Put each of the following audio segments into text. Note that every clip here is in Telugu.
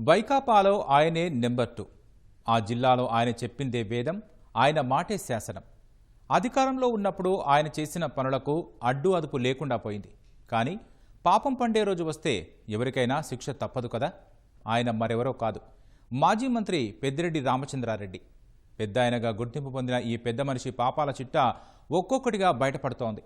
వైకాపాలో ఆయనే నెంబర్ టూ ఆ జిల్లాలో ఆయన చెప్పిందే వేదం ఆయన మాటే శాసనం. అధికారంలో ఉన్నప్పుడు ఆయన చేసిన పనులకు అడ్డు అదుపు లేకుండా పోయింది. కానీ పాపం పండే రోజు వస్తే ఎవరికైనా శిక్ష తప్పదు కదా? ఆయన మరెవరో కాదు. మాజీ మంత్రి పెద్దిరెడ్డి రామచంద్రారెడ్డి. పెద్ద ఆయనగా గుర్తింపు పొందిన ఈ పెద్ద మనిషి పాపాల చిట్ట ఒక్కొక్కటిగా బయటపడుతోంది.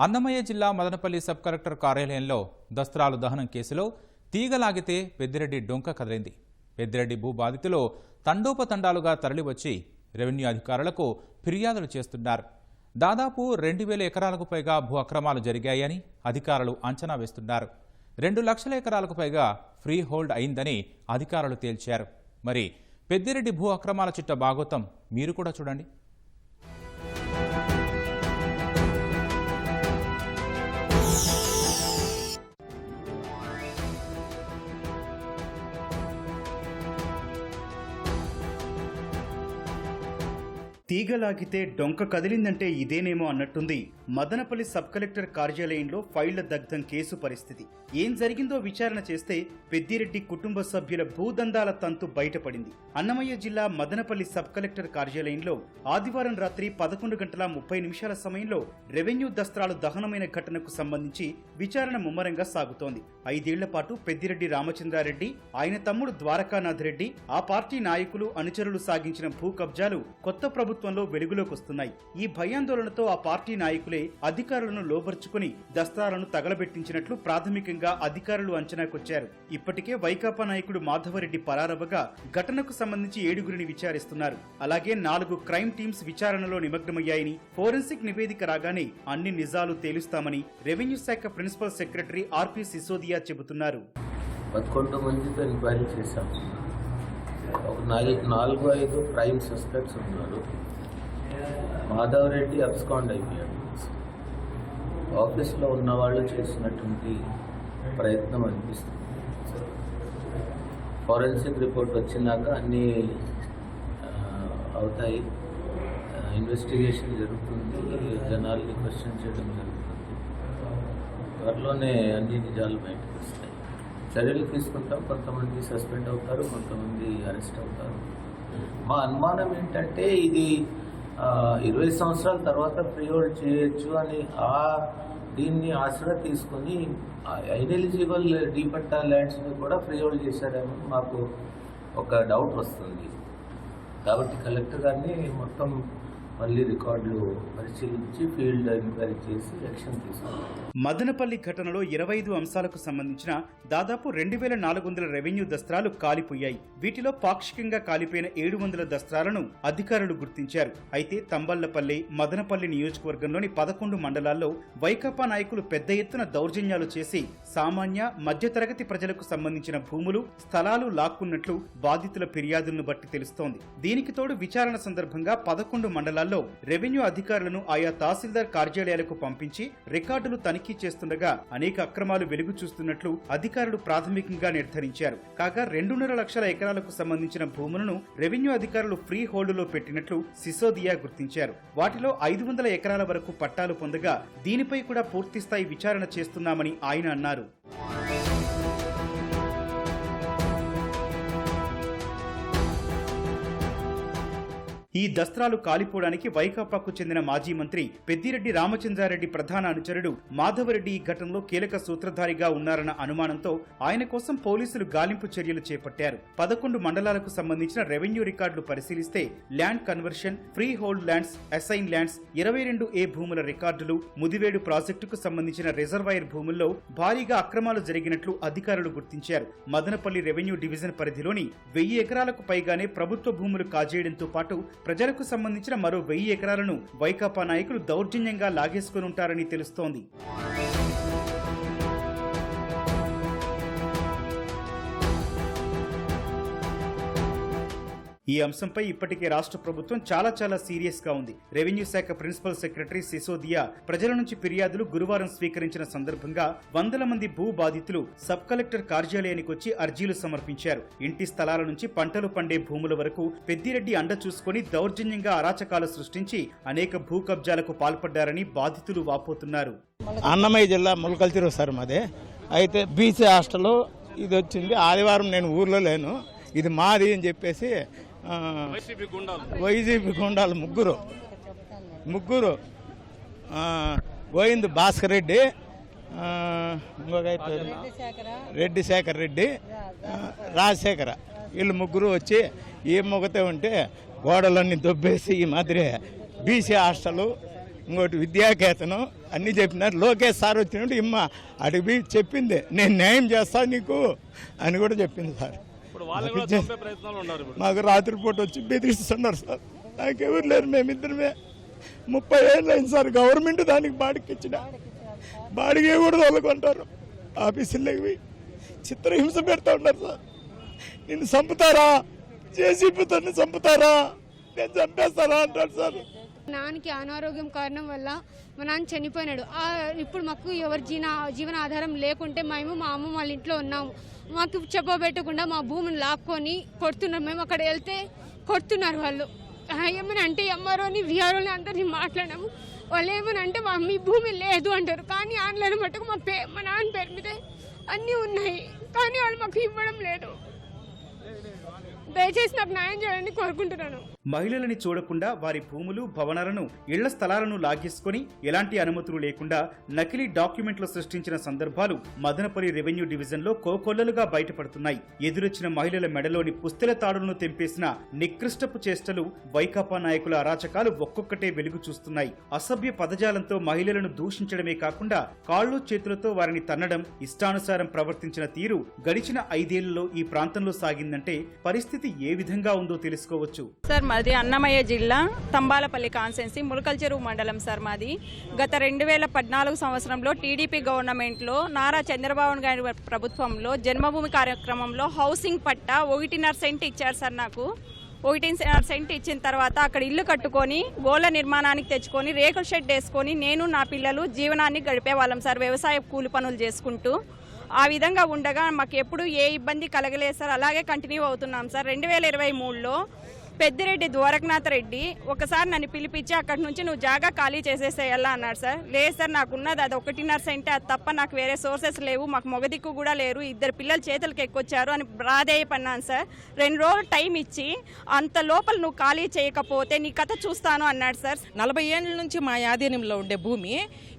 అన్నమయ్య జిల్లా మదనపల్లి సబ్ కలెక్టర్ కార్యాలయంలో దస్త్రాలు దహనం కేసులో తీగలాగితే పెద్దిరెడ్డి డొంక కదిలింది. పెద్దిరెడ్డి భూ బాధితులు తండోపతండాలుగా తరలివచ్చి రెవెన్యూ అధికారులకు ఫిర్యాదులు చేస్తున్నారు. దాదాపు రెండు వేల ఎకరాలకు పైగా భూ అక్రమాలు జరిగాయని అధికారులు అంచనా వేస్తున్నారు. రెండు లక్షల ఎకరాలకు పైగా ఫ్రీ హోల్డ్ అయిందని అధికారులు తేల్చారు. మరి పెద్దిరెడ్డి భూ అక్రమాల చిట్ట భాగోతం మీరు కూడా చూడండి. తీగలాగితే డొంక కదిలిందంటే ఇదేనేమో అన్నట్టుంది. మదనపల్లి సబ్ కలెక్టర్ కార్యాలయంలో ఫైళ్ళ దగ్ధం కేసు పరిస్థితి. ఏం జరిగిందో విచారణ చేస్తే పెద్దిరెడ్డి కుటుంబ సభ్యుల భూదందాల తంతు బయటపడింది. అన్నమయ్య జిల్లా మదనపల్లి సబ్ కలెక్టర్ కార్యాలయంలో ఆదివారం రాత్రి పదకొండు గంటల ముప్పై నిమిషాల సమయంలో రెవెన్యూ దస్త్రాలు దహనమైన ఘటనకు సంబంధించి విచారణ ముమ్మరంగా సాగుతోంది. ఐదేళ్ళ పాటు పెద్దిరెడ్డి రామచంద్రారెడ్డి ఆయన తమ్ముడు ద్వారకానాథ్ రెడ్డి ఆ పార్టీ నాయకులు అనుచరులు సాగించిన భూ కబ్జాలు కొత్త ప్రభుత్వం ప్రభుత్వంలో వెలుగులోకి వస్తున్నాయి. ఈ భయాందోళనతో ఆ పార్టీ నాయకులే అధికారులను లోబర్చుకుని దస్త్రాలను తగలబెట్టించినట్లు ప్రాథమికంగా అధికారులు అంచనాకొచ్చారు. ఇప్పటికే వైకాపా నాయకుడు మాధవరెడ్డి పరారవగా ఘటనకు సంబంధించి ఏడుగురిని విచారిస్తున్నారు. అలాగే నాలుగు క్రైమ్ టీమ్స్ విచారణలో నిమగ్నమయ్యాయని ఫోరెన్సిక్ నివేదిక రాగానే అన్ని నిజాలు తేలుస్తామని రెవెన్యూ శాఖ ప్రిన్సిపల్ సెక్రటరీ ఆర్పి సిసోదియా చెబుతున్నారు. పదకొండు మందితో ఎంక్వైరీ చేశాం. ఒక నాలుగు నాలుగు ఐదు ప్రైమ్ సస్పెక్ట్స్ ఉన్నారు. మాధవరెడ్డి అబ్స్కాండ్ అయిపోయాడు. ఆఫీస్లో ఉన్న వాళ్ళు చేసినటువంటి ప్రయత్నం అనిపిస్తుంది. ఫారెన్సిక్ రిపోర్ట్ వచ్చినాక అన్నీ అవుతాయి. ఇన్వెస్టిగేషన్ జరుగుతుంది. జనాల్ని క్వశ్చన్ చేయడం జరుగుతుంది. త్వరలోనే అన్ని నిజాలు బయటకు వస్తాయి. చర్యలు తీసుకుంటాం. కొంతమంది సస్పెండ్ అవుతారు కొంతమంది అరెస్ట్ అవుతారు. మా అనుమానం ఏంటంటే ఇది ఇరవై సంవత్సరాల తర్వాత ఫ్రీ హోల్డ్ చేయొచ్చు అని ఆ దీన్ని ఆసరా తీసుకొని ఐనెలిజిబుల్ డీపట్టా ల్యాండ్స్ని కూడా ఫ్రీ హోల్డ్ చేశారేమో మాకు ఒక డౌట్ వస్తుంది. కాబట్టి కలెక్టర్ గారిని మొత్తం మళ్ళీ రికార్డులు పరిశీలించి ఫీల్డ్ ఎంక్వైరీ చేసి యాక్షన్ తీసుకున్నారు మదనపల్లి ఘటనలో ఇరవై ఐదు అంశాలకు సంబంధించిన దాదాపు రెండు వేల నాలుగు వందల రెవెన్యూ దస్త్రాలు కాలిపోయాయి. వీటిలో పాక్షికంగా కాలిపోయిన ఏడు వందల దస్త్రాలను అధికారులు గుర్తించారు. అయితే తంబళ్ళపల్లి మదనపల్లి నియోజకవర్గంలోని పదకొండు మండలాల్లో వైకాపా నాయకులు పెద్ద ఎత్తున దౌర్జన్యాలు చేసి సామాన్య మధ్యతరగతి ప్రజలకు సంబంధించిన భూములు స్థలాలు లాక్కున్నట్లు బాధితుల ఫిర్యాదులను బట్టి తెలుస్తోంది. దీనికి తోడు విచారణ సందర్భంగా పదకొండు మండలాల్లో రెవెన్యూ అధికారులను ఆయా తహసీల్దార్ కార్యాలయాలకు పంపించి రికార్డులు తనిఖీ చేస్తుండగా అనేక అక్రమాలు వెలుగు చూస్తున్నట్లు అధికారులు ప్రాథమికంగా నిర్ధారించారు. కాగా రెండున్నర లక్షల ఎకరాలకు సంబంధించిన భూములను రెవెన్యూ అధికారులు ఫ్రీ హోల్డ్లో పెట్టినట్లు సిసోదియా గుర్తించారు. వాటిలో ఐదు వందల ఎకరాల వరకు పట్టాలు పొందగా దీనిపై కూడా పూర్తిస్థాయి విచారణ చేస్తున్నామని ఆయన అన్నారు. ఈ దస్త్రాలు కాలిపోవడానికి వైకాపాకు చెందిన మాజీ మంత్రి పెద్దిరెడ్డి రామచంద్రారెడ్డి ప్రధాన అనుచరుడు మాధవరెడ్డి ఈ ఘటనలో కీలక సూత్రధారిగా ఉన్నారన్న అనుమానంతో ఆయన కోసం పోలీసులు గాలింపు చర్యలు చేపట్టారు. పదకొండు మండలాలకు సంబంధించిన రెవెన్యూ రికార్డులు పరిశీలిస్తే land conversion freehold lands assign lands ఇరవై రెండు ఏ భూముల రికార్డులు ముదివేడు ప్రాజెక్టుకు సంబంధించిన రిజర్వాయర్ భూముల్లో భారీగా అక్రమాలు జరిగినట్లు అధికారులు గుర్తించారు. మదనపల్లి రెవెన్యూ డివిజన్ పరిధిలోని వెయ్యి ఎకరాలకు పైగానే ప్రభుత్వ భూములు కాజేయడంతో పాటు ప్రజలకు సంబంధించిన మరో వెయ్యి ఎకరాలను వైకాపా నాయకులు దౌర్జన్యంగా లాగేసుకుని ఉంటారని తెలుస్తోంది. ఈ అంశంపై ఇప్పటికే రాష్ట్ర ప్రభుత్వం చాలా చాలా సీరియస్గా ఉంది. రెవెన్యూ శాఖ ప్రిన్సిపల్ సెక్రటరీ సిసోదియా ప్రజల నుంచి ఫిర్యాదులు గురువారం స్వీకరించిన సందర్భంగా వందల మంది భూ బాధితులు సబ్ కలెక్టర్ కార్యాలయానికి వచ్చి అర్జీలు సమర్పించారు. ఇంటి స్థలాల నుంచి పంటలు పండే భూముల వరకు పెద్దిరెడ్డి అండ చూసుకొని దౌర్జన్యంగా అరాచకాలు సృష్టించి అనేక భూ కబ్జాలకు పాల్పడ్డారని బాధితులు వాపోతున్నారు. అన్నమయ్య జిల్లా ములకల్తిరు సార్ మాదే. అయితే బీసీ హాస్టల్ ఇది వచ్చింది. ఆదివారం నేను ఊర్లో లేను. ఇది మాది అని చెప్పేసి వైసీపీ గుండాలు. ముగ్గురు. ముగ్గురు. ఆ, గోవింద్ భాస్కర్ రెడ్డి ఆ, ఇంకొక రెడ్డి శేఖర్. రెడ్డి రాజశేఖర. వీళ్ళు ముగ్గురు వచ్చి ఈ మొగతే ఉంటే గోడలన్నీ దొబ్బేసి ఈ మాదిరి బీసీ హాస్టలు ఇంకోటి విద్యాకేతనం అన్నీ చెప్పినారు. లోకేష్ సార్ వచ్చినట్టు ఇమ్మ అడిగి చెప్పింది నేను న్యాయం చేస్తా నీకు అని కూడా చెప్పింది సార్. మాకు రాత్రిపూట వచ్చి బెదిరిస్తున్నారు సార్. నాకెవరు లేరు మేమిద్దరమే. ముప్పై ఏళ్ళు అయింది సార్ గవర్నమెంట్ దానికి బాడికి ఇచ్చిన బాడిగే కూడా తోలుకుంటారు ఆఫీసుల్లోకి పోయి చిత్రహింస పెడతా ఉన్నారు సార్. నిన్ను చంపుతారా? జేసీపీతో చంపుతారా? నేను చంపేస్తారా అంటారు సార్. నాన్నకి అనారోగ్యం కారణం వల్ల మా నాన్న చనిపోయినాడు. ఆ, ఇప్పుడు మాకు ఎవరి జీవన జీవన ఆధారం లేకుంటే మేము మా అమ్మ వాళ్ళ ఇంట్లో ఉన్నాము. మాకు చెప్పబెట్టకుండా మా భూమిని లాక్కొని కొడుతున్నారు. మేము అక్కడ వెళ్తే కొడుతున్నారు వాళ్ళు. ఏమని అంటే ఎంఆర్ఓని విఆర్ఓని అందరినీ మాట్లాడాము. వాళ్ళు ఏమని అంటే మా మీ భూమి లేదు అంటారు. కానీ ఆన్లైన్ మట్టుకు మా పే మా నాన్న పేరు మీద అన్నీ ఉన్నాయి. కానీ వాళ్ళు మాకు ఇవ్వడం లేదు. దయచేసి నాకు న్యాయం చేయాలని కోరుకుంటున్నాను. మహిళలని చూడకుండా వారి భూములు భవనాలను ఇళ్ళ స్థలాలను లాగేసుకుని ఎలాంటి అనుమతులు లేకుండా నకిలీ డాక్యుమెంట్లు సృష్టించిన సందర్భాలు మదనపల్లి రెవెన్యూ డివిజన్లో కోకొల్లలుగా బయటపడుతున్నాయి. ఎదురొచ్చిన మహిళల మెడలోని పుస్తెల తాడులను తెంపేసిన నికృష్టపు చేష్టలు వైకాపా నాయకుల అరాచకాలు ఒక్కొక్కటే వెలుగు చూస్తున్నాయి. అసభ్య పదజాలంతో మహిళలను దూషించడమే కాకుండా కాళ్ళు చేతులతో వారిని తన్నడం ఇష్టానుసారం ప్రవర్తించిన తీరు గడిచిన ఐదేళ్ళలో ఈ ప్రాంతంలో సాగిందంటే పరిస్థితి ఏ విధంగా ఉందో తెలుసుకోవచ్చు. సార్ మాది అన్నమయ్య జిల్లా తంబాలపల్లి కాన్సెన్సీ ములకల్ చెరువు మండలం సార్ మాది. గత రెండు వేల పద్నాలుగు సంవత్సరంలో టీడీపీ గవర్నమెంట్లో నారా చంద్రబాబు గారి ప్రభుత్వంలో జన్మభూమి కార్యక్రమంలో హౌసింగ్ పట్టా ఒకటిన్నర సెంట్ ఇచ్చారు సార్ నాకు. ఒకటిన్నర సెంట్ ఇచ్చిన తర్వాత అక్కడ ఇల్లు కట్టుకొని గోళ్ళ నిర్మాణానికి తెచ్చుకొని రేకుల షెడ్ వేసుకొని నేను నా పిల్లలు జీవనాన్ని గడిపేవాళ్ళం సార్ వ్యవసాయ కూలి పనులు చేసుకుంటూ. ఆ విధంగా ఉండగా మాకు ఎప్పుడు ఏ ఇబ్బంది కలగలేదు సార్ అలాగే కంటిన్యూ అవుతున్నాం సార్. రెండు వేల ఇరవై మూడులో పెద్దిరెడ్డి ద్వారకనాథ్ రెడ్డి ఒకసారి నన్ను పిలిపించి అక్కడి నుంచి నువ్వు జాగా ఖాళీ చేసేసేయాలా అన్నాడు సార్. లేదు సార్ నాకున్నది అది ఒకటిన్నర సెంటే అది తప్ప నాకు వేరే సోర్సెస్ లేవు మాకు మొగదిక్కు కూడా లేరు ఇద్దరు పిల్లలు చేతులకు ఎక్కొచ్చారు అని ప్రాధేయపడినాను సార్. రెండు రోజులు టైం ఇచ్చి అంత లోపల నువ్వు ఖాళీ చేయకపోతే నీ కథ చూస్తాను అన్నాడు సార్. నలభై ఏళ్ళ నుంచి మా ఆధీనంలో ఉండే భూమి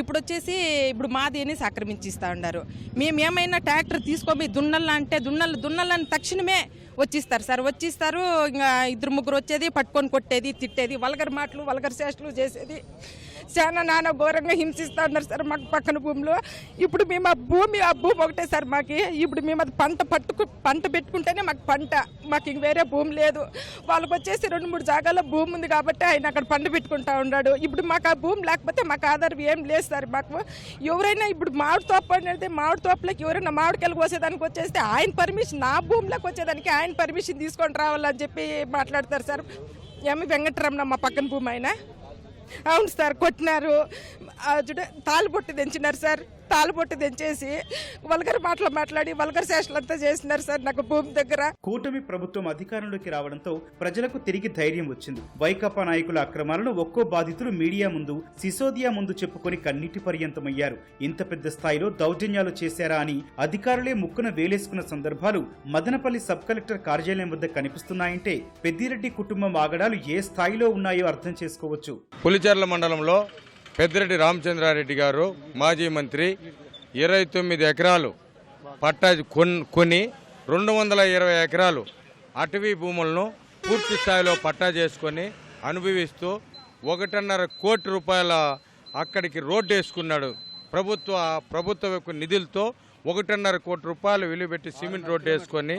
ఇప్పుడు వచ్చేసి ఇప్పుడు మాదేని సక్రమించిస్తా ఉన్నారు. మేము ఏమైనా ట్రాక్టర్ తీసుకొని దున్నల్లా అంటే దున్నలు దున్నలని తక్షణమే వచ్చిస్తారు సార్ వచ్చిస్తారు. ఇంకా ఇద్దరు ముగ్గురు వచ్చేది పట్టుకొని కొట్టేది తిట్టేది వల్గర్ మాటలు వల్గర్ చేష్టలు చేసేది. చాలా నాన్న ఘోరంగా హింసిస్తూ ఉన్నారు సార్ మాకు పక్కన భూమిలో. ఇప్పుడు మేము ఆ భూమి ఆ భూమి ఒకటే సార్ మాకు. ఇప్పుడు మేము అది పంట పట్టుకు పంట పెట్టుకుంటేనే మాకు పంట. మాకు ఇంక వేరే భూమి లేదు. వాళ్ళకి వచ్చేసి రెండు మూడు జాగాల్లో భూమి ఉంది కాబట్టి ఆయన అక్కడ పంట పెట్టుకుంటా ఉన్నాడు. ఇప్పుడు మాకు ఆ భూమి లేకపోతే మాకు ఆధారం ఏం లేదు సార్ మాకు. ఎవరైనా ఇప్పుడు మామిడి తోప అనేది మామిడి తోపలోకి ఎవరైనా మామిడికాయలు కోసేదానికి వచ్చేస్తే ఆయన పర్మిషన్ నా భూమిలోకి వచ్చేదానికి ఆయన పర్మిషన్ తీసుకొని రావాలని చెప్పి మాట్లాడతారు సార్. ఏమి వెంకటరమణ మా పక్కన భూమి ఆయన. అవును సార్ కొట్టినారు. ఆ చూడ తాలుబొట్టు తెంచినారు సార్. తాలుబొట్టు తెంచేసి వల్గర్ మాటలు మాట్లాడి వల్గర్ శేషలు అంతా చేసినారు సార్ నాకు భూమి దగ్గర. కూటమి ప్రభుత్వం అధికారంలోకి రావడంతో ప్రజలకు తిరిగి ధైర్యం వచ్చింది. వైకాపా నాయకుల అక్రమాలను ఒక్కో బాధితులు మీడియా ముందు సిసోదియా ముందు చెప్పుకొని కన్నీటి పర్యంతమయ్యారు. ఇంత పెద్ద స్థాయిలో దౌర్జన్యాలు చేశారా అని అధికారులే ముక్కున వేలేసుకున్న సందర్భాలు మదనపల్లి సబ్ కలెక్టర్ కార్యాలయం వద్ద కనిపిస్తున్నాయంటే పెద్దిరెడ్డి కుటుంబం ఆగడాలు ఏ స్థాయిలో ఉన్నాయో అర్థం చేసుకోవచ్చు. పులిచెర్ల మండలంలో పెద్దిరెడ్డి రామచంద్రారెడ్డి గారు మాజీ మంత్రి ఇరవై తొమ్మిది ఎకరాలు పట్టా కొన్ కొని రెండు వందల ఇరవై ఎకరాలు అటవీ భూములను పూర్తి స్థాయిలో పట్టా చేసుకొని అనుభవిస్తూ ఒకటిన్నర కోటి రూపాయల అక్కడికి రోడ్డు వేసుకున్నాడు. ప్రభుత్వ ప్రభుత్వ యొక్క నిధులతో ఒకటిన్నర కోటి రూపాయలు విలువ పెట్టి సిమెంట్ రోడ్డు వేసుకొని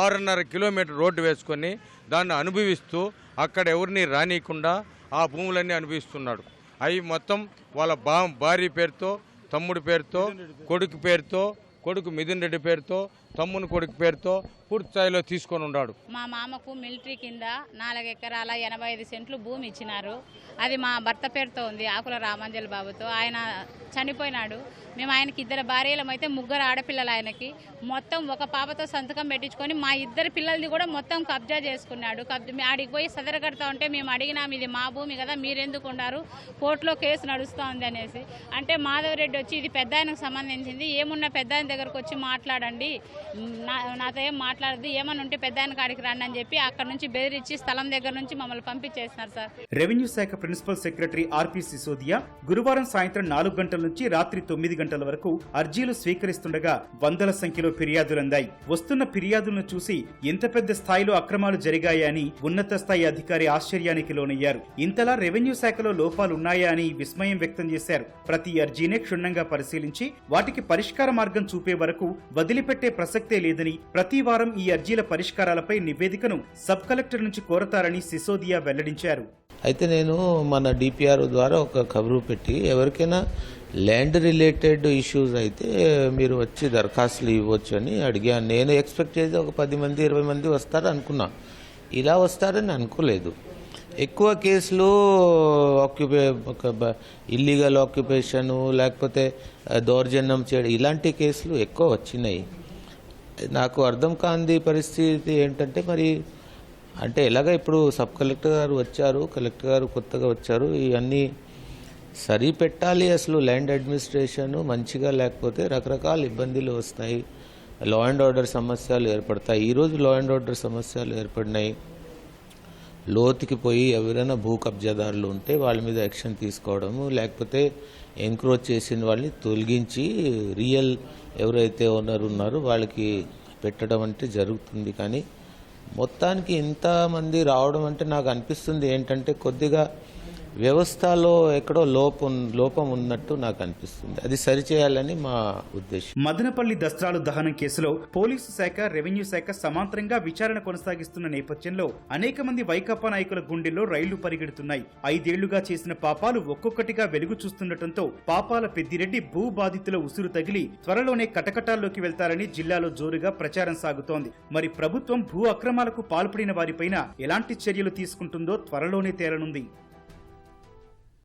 ఆరున్నర కిలోమీటర్ రోడ్డు వేసుకొని దాన్ని అనుభవిస్తూ అక్కడ ఎవరిని రానియకుండా ఆ భూములన్నీ అనుభవిస్తున్నాడు. అవి మొత్తం వాళ్ళ బా భార్య పేరుతో తమ్ముడి పేరుతో కొడుకు పేరుతో కొడుకు మిథున్ రెడ్డి పేరుతో తమ్ముని కొడుకు పేరుతో పూర్తి స్థాయిలో తీసుకొని ఉన్నాడు. మా మామకు మిలిటరీ కింద నాలుగు ఎకరాల ఎనభై ఐదు సెంట్లు భూమి ఇచ్చినారు. అది మా భర్త పేరుతో ఉంది ఆకుల రామాంజలి బాబుతో. ఆయన చనిపోయినాడు. మేము ఆయనకి ఇద్దరు భార్యలం అయితే ముగ్గురు ఆడపిల్లలు ఆయనకి. మొత్తం ఒక పాపతో సంతకం పెట్టించుకొని మా ఇద్దరు పిల్లలది కూడా మొత్తం కబ్జా చేసుకున్నాడు. కబ్జా మీ ఆడికి పోయి సదరగడతా ఉంటే మేము అడిగినాం ఇది మా భూమి కదా మీరెందుకు ఉన్నారు కోర్టులో కేసు నడుస్తోంది అనేసి. అంటే మాధవరెడ్డి వచ్చి ఇది పెద్ద ఆయనకు సంబంధించింది ఏమున్నా పెద్ద ఆయన దగ్గరకు వచ్చి మాట్లాడండి. నా నాతో ఏం మాట్లాడదు ఏమని ఉంటే పెద్ద ఆయన కాడికి రండి అని చెప్పి అక్కడ నుంచి బెదిరించి స్థలం దగ్గర నుంచి మమ్మల్ని పంపించేస్తున్నారు సార్. రెవెన్యూ శాఖ ప్రిన్సిపల్ సెక్రటరీ ఆర్పి సిసోదియా గురువారం సాయంత్రం నాలుగు గంటల నుంచి రాత్రి తొమ్మిది గంటల వరకు అర్జీలు స్వీకరిస్తుండగా వందల సంఖ్యలో ఫిర్యాదులందాయి. వస్తున్న ఫిర్యాదులను చూసి ఎంత పెద్ద స్థాయిలో అక్రమాలు జరిగాయని ఉన్నత స్థాయి అధికారి ఆశ్చర్యానికి లోనయ్యారు. ఇంతలా రెవెన్యూ శాఖలో లోపాలున్నాయా అని విస్మయం వ్యక్తం చేశారు. ప్రతి అర్జీనే క్షుణ్ణంగా పరిశీలించి వాటికి పరిష్కార మార్గం చూపే వరకు వదిలిపెట్టే ప్రసక్తే లేదని ప్రతి వారం ఈ అర్జీల పరిష్కారాలపై నివేదికను సబ్ కలెక్టర్ నుంచి కోరతారని సిసోదియా వెల్లడించారు. అయితే నేను మన డిపిఆర్ ద్వారా ఒక కబురు పెట్టి ఎవరికైనా ల్యాండ్ రిలేటెడ్ ఇష్యూస్ అయితే మీరు వచ్చి దరఖాస్తులు ఇవ్వచ్చు అని అడిగాను. నేను ఎక్స్పెక్ట్ చేసి ఒక పది మంది ఇరవై మంది వస్తారు అనుకున్నా. ఇలా వస్తారని అనుకోలేదు. ఎక్కువ కేసులు ఆక్యుపే ఒక ఇల్లీగల్ ఆక్యుపేషను లేకపోతే దౌర్జన్యం చేయడం ఇలాంటి కేసులు ఎక్కువ వచ్చినాయి. నాకు అర్థం కాంది పరిస్థితి ఏంటంటే మరి అంటే ఎలాగ ఇప్పుడు సబ్ కలెక్టర్ గారు వచ్చారు కలెక్టర్ గారు కొత్తగా వచ్చారు ఇవన్నీ సరిపెట్టాలి అసలు ల్యాండ్ అడ్మినిస్ట్రేషన్ మంచిగా లేకపోతే రకరకాల ఇబ్బందులు వస్తాయి. లా అండ్ ఆర్డర్ సమస్యలు ఏర్పడతాయి. ఈరోజు లా అండ్ ఆర్డర్ సమస్యలు ఏర్పడినాయి. లోతుకి పోయి ఎవరైనా భూ కబ్జాదారులు ఉంటే వాళ్ళ మీద యాక్షన్ తీసుకోవడము లేకపోతే ఎంక్రోచ్ చేసిన వాళ్ళని తొలగించి రియల్ ఎవరైతే ఓనర్ ఉన్నారో వాళ్ళకి పెట్టడం అంటే జరుగుతుంది. కానీ మొత్తానికి ఇంతమంది రావడం అంటే నాకు అనిపిస్తుంది ఏంటంటే కొద్దిగా వ్యవస్థలో ఎక్కడో లోపం లోపం ఉన్నట్టు నాకు అనిపిస్తుంది. అది సరిచేయాలని మా ఉద్దేశం. మదనపల్లి దస్త్రాలు దహనం కేసులో పోలీసు శాఖ రెవెన్యూ శాఖ సమాంతరంగా విచారణ కొనసాగిస్తున్న నేపథ్యంలో అనేక మంది వైకాపా నాయకుల గుండెల్లో రైళ్ళు పరిగెడుతున్నాయి. ఐదేళ్ళుగా చేసిన పాపాలు ఒక్కొక్కటిగా వెలుగు చూస్తుండటంతో పాపాల పెద్దిరెడ్డి భూ బాధితుల ఉసురు తగిలి త్వరలోనే కటకటాల్లోకి వెళ్తారని జిల్లాలో జోరుగా ప్రచారం సాగుతోంది. మరి ప్రభుత్వం భూ అక్రమాలకు పాల్పడిన వారిపైన ఎలాంటి చర్యలు తీసుకుంటుందో త్వరలోనే తేలనుంది.